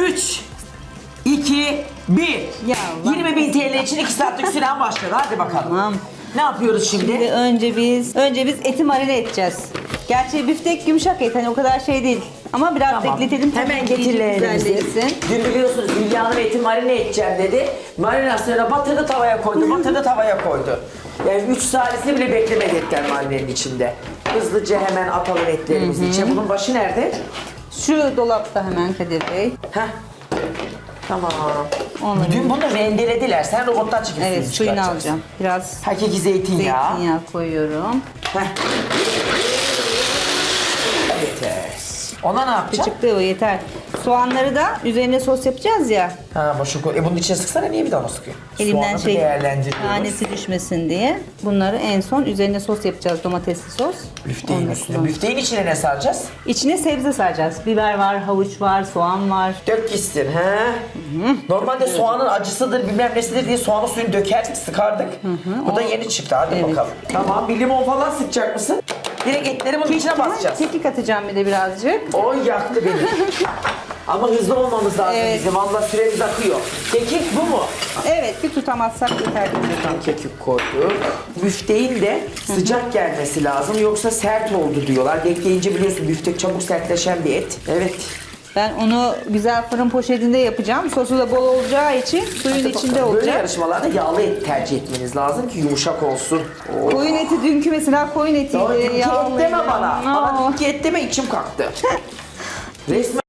3, 2, 1. Ya Allah. 20 bin TL için 2 saatlik süren başladı. Hadi bakalım. Tamam. Ne yapıyoruz şimdi? Şimdi önce biz önce biz eti marine edeceğiz. Gerçi biftek yumuşak et hani o kadar şey değil. Ama biraz Tamam. bekletelim. Hemen tabii getir iyice leğenimizi. güzelleşsin. Dün biliyorsunuz Hülya Hanım eti marine edeceğim dedi. Marinasyona batırdı tavaya koydu, batırdı tavaya koydu. Yani 3 salise bile beklemedi etler marinenin içinde. Hızlıca hemen atalım etlerimizi içine. Bunun başı nerede? Şu dolapta hemen Kadir Bey. Heh. Tamam. Onları- Dün bunu rendelediler. Sen robottan çekip Evet suyunu suyunu çıkaracaksın. alacağım. Biraz Hakiki zeytinyağı. zeytinyağı koyuyorum. Heh. Yeter. Ona ne yapacağım? Çıktı o yeter. Soğanları da üzerine sos yapacağız ya. Ha boşu koy. E bunun içine sıksana niye bir daha onu sıkıyor? Elimden Soğanı şey değerlendiriyoruz. tanesi düşmesin diye. Bunları en son üzerine sos yapacağız. Domatesli sos. Büfteğin Ondan üstüne. sonra- Büfteğin içine ne saracağız? İçine sebze saracağız. Biber var, havuç var, soğan var. Dök gitsin he. Normalde soğanın acısıdır bilmem nesidir diye soğanın suyunu dökerdik sıkardık. Bu da yeni çıktı hadi Evet. bakalım. Tamam bir limon falan sıkacak mısın? Direkt etleri bunun içine basacağız. Kekik atacağım bir de birazcık. O yaktı beni. Ama hızlı olmamız lazım Evet. bizim. Valla süremiz akıyor. Kekik bu mu? Evet bir tutamazsak yeter. Tam kekik koyduk. Büfteğin de sıcak gelmesi lazım. Yoksa sert oldu diyorlar. Bekleyince biliyorsun büftek çabuk sertleşen bir et. Evet. Ben onu güzel fırın poşetinde yapacağım. Sosu da bol olacağı için suyun içinde. Böyle olacak. yarışmalarda yağlı et tercih etmeniz lazım ki yumuşak olsun. Oh. Koyun eti dünkü mesela koyun etiydi. Daha dünkü et yağlıydı. deme bana. No. Bana dünkü et deme içim kalktı. Resmen.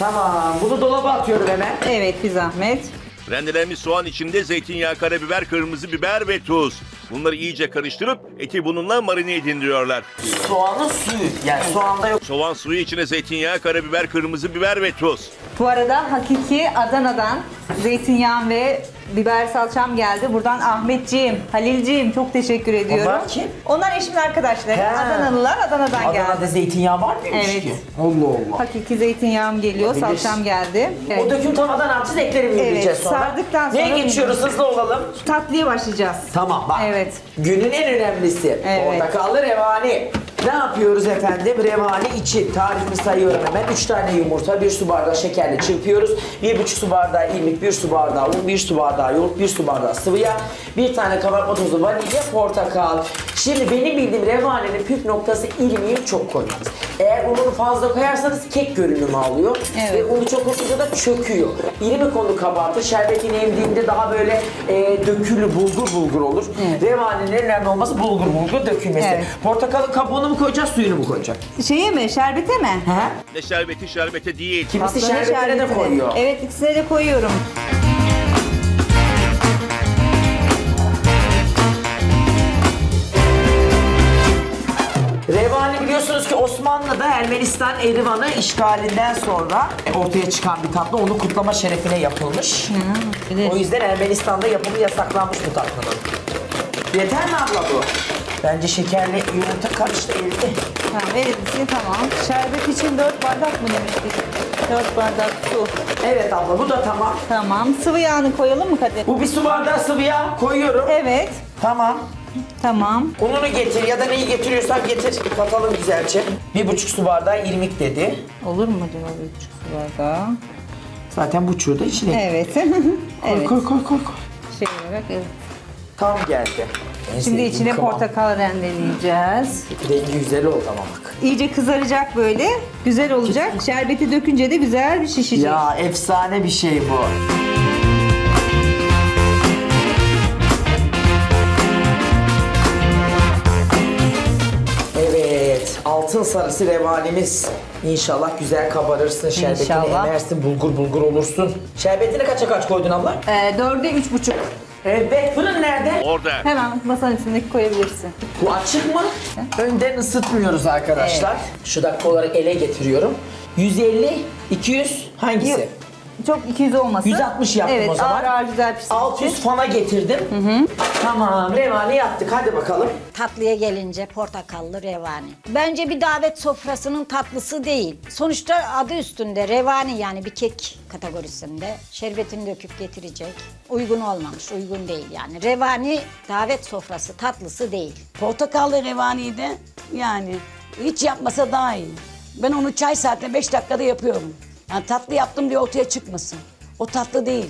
Tamam bunu dolaba atıyorum hemen. Evet bir zahmet. Rendelenmiş soğan içinde zeytinyağı, karabiber, kırmızı biber ve tuz. Bunları iyice karıştırıp eti bununla marine edin diyorlar. Soğanın suyu. Yani soğanda yok. Soğan suyu içine zeytinyağı, karabiber, kırmızı biber ve tuz. Bu arada hakiki Adana'dan zeytinyağı ve biber salçam geldi. Buradan Ahmetciğim, Halilciğim çok teşekkür ediyorum. Onlar kim? Onlar eşimin arkadaşları. He. Adanalılar Adana'dan Adana'da geldi. zeytinyağı var mıymış Evet. ki? Allah Allah. Hakiki zeytinyağım geliyor, Olabilir. salçam geldi. O Evet. döküm tavadan alacağız eklerimi Evet, yiyeceğiz sonra. sardıktan sonra- Neye geçiyoruz hızlı olalım. Tatlıya başlayacağız. Tamam bak. Evet. Günün en önemlisi. Evet. Portakallı revani. Ne yapıyoruz efendim? Revani için tarifini sayıyorum hemen. 3 tane yumurta, 1 su bardağı şekerle çırpıyoruz. 1,5 su bardağı irmik, 1 su bardağı un, 1 su bardağı yoğurt, 1 su bardağı sıvı yağ, 1 tane kabartma tozu, vanilya, portakal. Şimdi benim bildiğim revaninin püf noktası irmiği çok koymanız. Eğer ununu fazla koyarsanız kek görünümü alıyor. Evet. Ve unu çok olunca da çöküyor. İrmik onu kabartır. Şerbetini emdiğinde daha böyle e, dökülü bulgur bulgur olur. Evet. Revaninin en önemli olması bulgur bulgur dökülmesi. Evet. Portakalın kabuğunu mu koyacağız, suyunu mu koyacak? Şeye mi, şerbete mi? He? Ne şerbeti şerbete değil. Kimisi Patlıcan şerbetine de şerbetine. koyuyor. Evet ikisine de koyuyorum. Revani biliyorsunuz ki Osmanlı'da Ermenistan Erivan'ı işgalinden sonra ortaya çıkan bir tatlı. Onu kutlama şerefine yapılmış. O yüzden Ermenistan'da yapımı yasaklanmış bu tatlının. Yeter mi abla bu? Bence şekerli yumurta karıştı eridi. Tamam verilsin tamam. Şerbet için 4 bardak mı demiştik? 4 bardak su. Evet abla bu da tamam. Tamam. Sıvı yağını koyalım mı Kadir? Bu bir su bardağı sıvı yağ koyuyorum. Evet. Tamam. Tamam. Ununu getir ya da neyi getiriyorsan getir. Katalım güzelce. Bir buçuk su bardağı irmik dedi. Olur mu acaba bir buçuk su bardağı? Zaten buçuğu da içine. Evet. Koy evet. koy koy koy. koy. Şey olarak evet. Tam geldi. En Şimdi sevdiğim içine kıvam. portakal rendeleyeceğiz. Rengi güzel oldu ama bak. İyice kızaracak böyle. Güzel olacak. Şerbeti dökünce de güzel bir şişecek. Ya efsane bir şey bu. Altın sarısı revanimiz. İnşallah güzel kabarırsın, şerbetini İnşallah. emersin, bulgur bulgur olursun. Şerbetini kaça kaç koydun abla? Ee, dörde üç buçuk. Evet, fırın nerede? Orada. Hemen masanın üstündeki koyabilirsin. Bu açık mı? Önden ısıtmıyoruz arkadaşlar. Şu dakika olarak ele getiriyorum. 150, 200 hangisi? Çok 200 olmasın. 160 yaptım evet, o zaman. ağır ağır güzel pişsin. 600 fana getirdim. Tamam, revani yaptık. Hadi bakalım. Tatlıya gelince portakallı revani. Bence bir davet sofrasının tatlısı değil. Sonuçta adı üstünde revani yani bir kek kategorisinde. Şerbetini döküp getirecek. Uygun olmamış, uygun değil yani. Revani davet sofrası tatlısı değil. Portakallı revaniyi de yani hiç yapmasa daha iyi. Ben onu çay saatte 5 dakikada yapıyorum. Yani tatlı yaptım diye ortaya çıkmasın. O tatlı değil.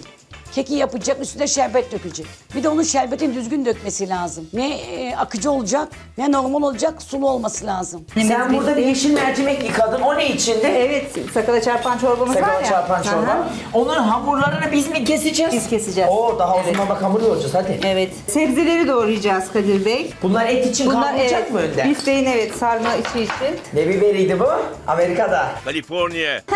Keki yapacak, üstüne şerbet dökecek. Bir de onun şerbetin düzgün dökmesi lazım. Ne e, akıcı olacak, ne normal olacak, sulu olması lazım. Sen burada bir yeşil mercimek yıkadın. O ne içinde? Evet, sakala çarpan çorbamız var Sakal ya. çarpan çorba. Onun hamurlarını biz mi keseceğiz? Biz keseceğiz. Oo daha Evet. uzun bak hamur yoğuracağız hadi. Evet. Sebzeleri doğrayacağız Kadir Bey. Bunlar et için Bunlar kavrulacak evet, mı önden? bifteğin evet sarma içi için. Ne biberiydi bu? Amerika'da. Kaliforniya.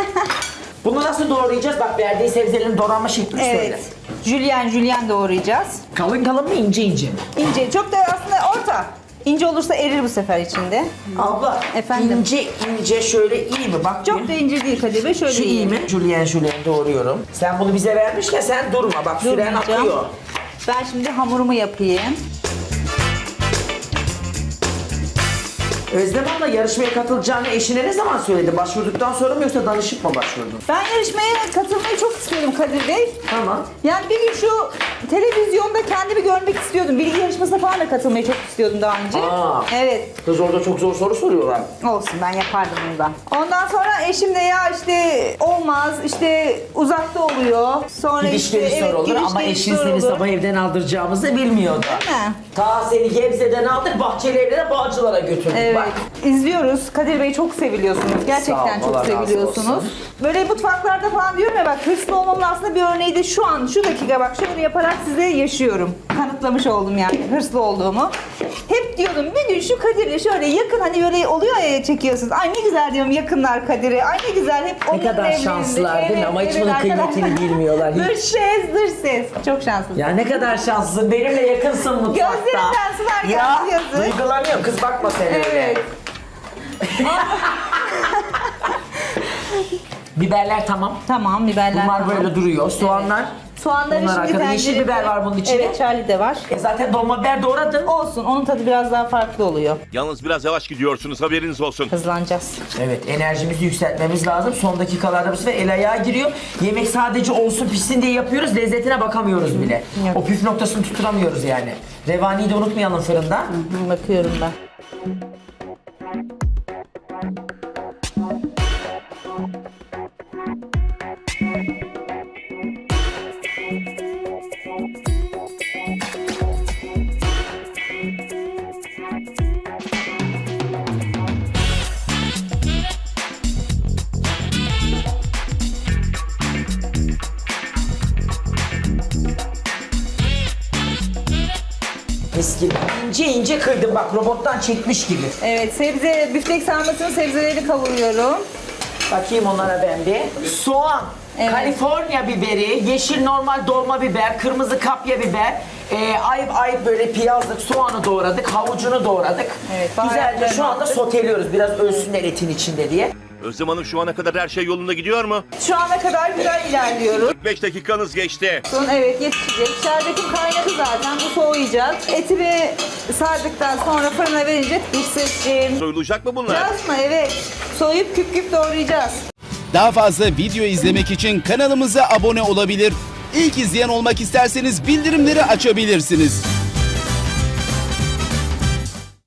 Bunu nasıl doğrayacağız? Bak verdiği sebzelerin doğranma şeklini söyle. Evet. Jülyen jülyen doğrayacağız. Kalın kalın mı ince ince mi? İnce, çok da aslında orta. İnce olursa erir bu sefer içinde. Abla Efendim? ince ince şöyle iyi mi? Bak Çok da ince değil Kadir Bey, şöyle Şu iyi mi? Julienne Julienne doğruyorum. Sen bunu bize vermişken sen durma. Bak süren Durmayacağım. akıyor. Ben şimdi hamurumu yapayım. Özlem abla yarışmaya katılacağını eşine ne zaman söyledi? Başvurduktan sonra mı yoksa danışıp mı başvurdun? Ben yarışmaya katılmayı çok istiyorum Kadir Bey. Tamam. Yani bir gün şu televizyonda kendimi görmek istiyordum. Bilgi yarışmasına falan da katılmayı çok istiyordum daha önce. Aa. Evet. Kız orada çok zor soru soruyorlar. Olsun ben yapardım bunu da. Ondan sonra eşim de ya işte olmaz işte uzakta oluyor. Sonra Gidiş işte geliş zor olur gidiş ama geliş eşin zor seni olur. sabah evden aldıracağımızı bilmiyordu. Değil mi? Ta seni Gebze'den aldık Bahçelievler'e Bağcılar'a götürdük. Evet. Bak. İzliyoruz. Kadir Bey çok seviliyorsunuz. Gerçekten Sağ ol, Allah çok razı seviliyorsunuz. olsun. Böyle mutfaklarda falan diyorum ya bak hırslı olmamın aslında bir örneği de şu an şu dakika bak şöyle yaparak size yaşıyorum. Kanıtlamış oldum yani hırslı olduğumu. Hep diyordum bir gün şu Kadir'le şöyle yakın hani böyle oluyor ya çekiyorsunuz. Ay ne güzel diyorum yakınlar Kadir'e. Ay ne güzel hep Ne kadar evlerinde. şanslılar değil mi? Ama hiç bunun arkadaşlar. kıymetini bilmiyorlar, hiç. Dış ses, dış ses. Çok şanslısın. Ya ne kadar şanslısın. Benimle yakınsın mutfakta. Gözlerinden sular Ya geldi yazık. duygulanıyorum. Kız bakma sen öyle. Evet. Biberler tamam. Tamam biberler Bunlar tamam. böyle duruyor. Soğanlar. Soğanları Bunlar şimdi arkada. Yeşil tencerede- biber var bunun içinde. Evet Charlie de var. E zaten dolma biber doğradın. Olsun onun tadı biraz daha farklı oluyor. Yalnız biraz yavaş gidiyorsunuz haberiniz olsun. Hızlanacağız. Evet enerjimizi yükseltmemiz lazım. Son dakikalarda bu sefer el ayağa giriyor. Yemek sadece olsun pişsin diye yapıyoruz. Lezzetine bakamıyoruz bile. Yok. O püf noktasını tutturamıyoruz yani. Revaniyi de unutmayalım fırında. Hı, Bakıyorum ben. Mis gibi. İnce ince kırdım bak robottan çekmiş gibi. Evet sebze, büftek sarmasının sebzeleri kavuruyorum. Bakayım onlara ben bir. Soğan, Evet. Kaliforniya biberi, yeşil normal dolma biber, kırmızı kapya biber, e, ayıp ayıp böyle piyazlık soğanı doğradık, havucunu doğradık. Evet, Güzelce baharatlarını şu anda attık. soteliyoruz biraz ölsünler etin içinde diye. Özlem Hanım şu ana kadar her şey yolunda gidiyor mu? Şu ana kadar güzel ilerliyoruz. 45 dakikanız geçti. Son evet yetişecek. Şerbetim kaynadı zaten. Bu soğuyacak. Etimi sardıktan sonra fırına verince sesciğim. Soyulacak mı bunlar? Biraz mı? Evet. Soyup küp küp doğrayacağız. Daha fazla video izlemek için kanalımıza abone olabilir. İlk izleyen olmak isterseniz bildirimleri açabilirsiniz.